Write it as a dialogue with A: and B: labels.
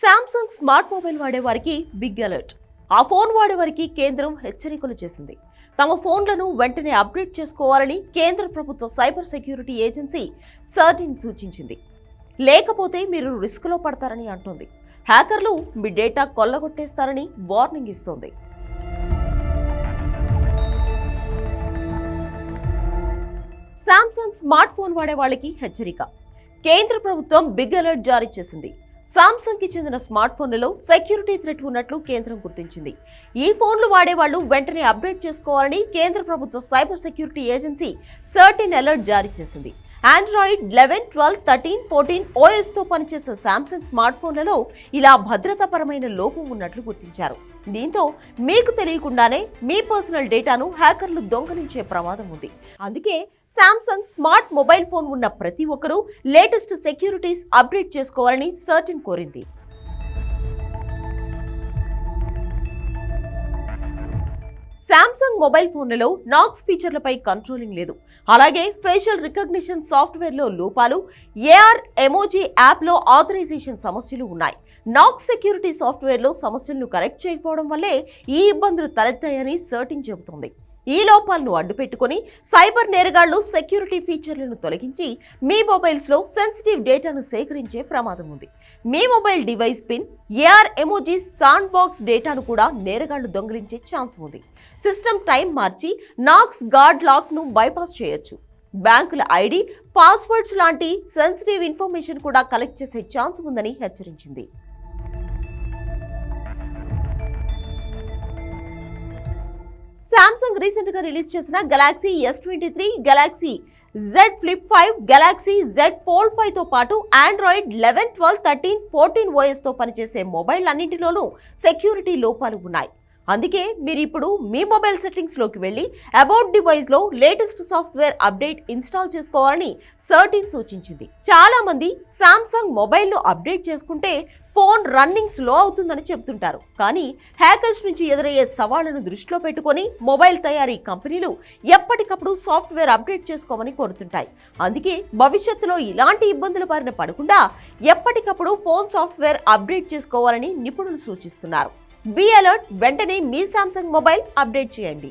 A: Samsung smart mobile వాడే వారికి big alert ఆ ఫోన్ వాడే వారికి కేంద్రం హెచ్చరికలు చేసింది. తమ ఫోన్లను వెంటనే అప్డేట్ చేసుకోవాలని కేంద్ర ప్రభుత్వ సైబర్ సెక్యూరిటీ ఏజెన్సీ సర్టిన్ సూచించింది. లేకపోతే మీరు రిస్క్లో పడతారని అంటుంది. హ్యాకర్లు మీ డేటా కొల్లగొట్టేస్తారని వార్నింగ్ ఇస్తోంది. శాంసంగ్ స్మార్ట్ ఫోన్ వాడే వాళ్ళకి హెచ్చరిక. కేంద్ర ప్రభుత్వం బిగ్ అలర్ట్ జారీ చేసింది. సామ్సంగ్కి చెందిన స్మార్ట్ ఫోన్లలో సెక్యూరిటీ థ్రెట్ ఉన్నట్లు కేంద్రం గుర్తించింది. ఈ ఫోన్లు వాడేవాళ్ళు వెంటనే అప్డేట్ చేసుకోవాలని కేంద్ర ప్రభుత్వ cyber security agency CERTIn alert జారీ చేసింది. Android eleven twelve thirteen fourteen ఓఎస్తో పనిచేసే శాంసంగ్ స్మార్ట్ ఫోన్లలో ఇలా భద్రతాపరమైన లోపం ఉన్నట్లు గుర్తించారు. దీంతో మీకు తెలియకుండానే మీ పర్సనల్ డేటాను హ్యాకర్లు దొంగలించే ప్రమాదం ఉంది. అందుకే శాంసంగ్ స్మార్ట్ మొబైల్ ఫోన్ ఉన్న ప్రతి ఒక్కరూ లేటెస్ట్ సెక్యూరిటీస్ అప్డేట్ చేసుకోవాలని సర్టిన్ కోరింది. శాంసంగ్ మొబైల్ ఫోన్లలో నాక్స్ ఫీచర్లపై కంట్రోలింగ్ లేదు. అలాగే ఫేషియల్ రికగ్నిషన్ సాఫ్ట్వేర్లో లోపాలు ఏఆర్ ఎమోజీ యాప్లో ఆథరైజేషన్ సమస్యలు ఉన్నాయి. నాక్స్ సెక్యూరిటీ సాఫ్ట్వేర్లో సమస్యలను కరెక్ట్ చేయకపోవడం వల్లే ఈ ఇబ్బందులు తలెత్తాయని సర్టిన్ చెబుతోంది. ఈ లోపాలను అడ్డుపెట్టుకుని సైబర్ నేరగాళ్ళు సెక్యూరిటీ ఫీచర్లను తొలగించి మీ మొబైల్స్లో సెన్సిటివ్ డేటాను సేకరించే ప్రమాదం ఉంది. మీ mobile device PIN AR emojis sandbox డేటాను కూడా నేరగాళ్ళు దొంగిలించే ఛాన్స్ ఉంది. సిస్టమ్ టైం మార్చి నాక్స్ గార్డ్ లాక్ను బైపాస్ చేయొచ్చు. బ్యాంకుల ఐడి పాస్వర్డ్స్ లాంటి సెన్సిటివ్ ఇన్ఫర్మేషన్ కూడా కలెక్ట్ చేసే ఛాన్స్ ఉందని హెచ్చరించింది. సామ్సంగ్ రీసెంట్గా రిలీజ్ చేసిన Galaxy S twenty three Galaxy Z Flip five Galaxy Z Fold ఫైవ్తో పాటు Android eleven twelve thirteen fourteen ఓఎస్తో పనిచేసే మొబైల్ అన్నింటిలోనూ సెక్యూరిటీ లోపాలు ఉన్నాయి. అందుకే మీరు ఇప్పుడు మీ మొబైల్ సెట్టింగ్స్లోకి వెళ్ళి అబౌట్ డివైస్లో లేటెస్ట్ సాఫ్ట్వేర్ అప్డేట్ ఇన్స్టాల్ చేసుకోవాలని సర్టిన్ సూచించింది. చాలామంది శాంసంగ్ సామ్సంగ్ అప్డేట్ చేసుకుంటే ఫోన్ రన్నింగ్ స్లో అవుతుందని చెప్తుంటారు కానీ హ్యాకర్స్ నుంచి ఎదురయ్యే సవాళ్ళను దృష్టిలో పెట్టుకొని మొబైల్ తయారీ కంపెనీలు ఎప్పటికప్పుడు సాఫ్ట్వేర్ అప్డేట్ చేసుకోమని కోరుతుంటాయి. అందుకే భవిష్యత్తులో ఇలాంటి ఇబ్బందుల బారిన పడకుండా ఎప్పటికప్పుడు ఫోన్ సాఫ్ట్వేర్ అప్డేట్ చేసుకోవాలని నిపుణులు సూచిస్తున్నారు. Be alert. వెంటనే మీ సామ్సంగ్ మొబైల్ అప్డేట్ చేయండి.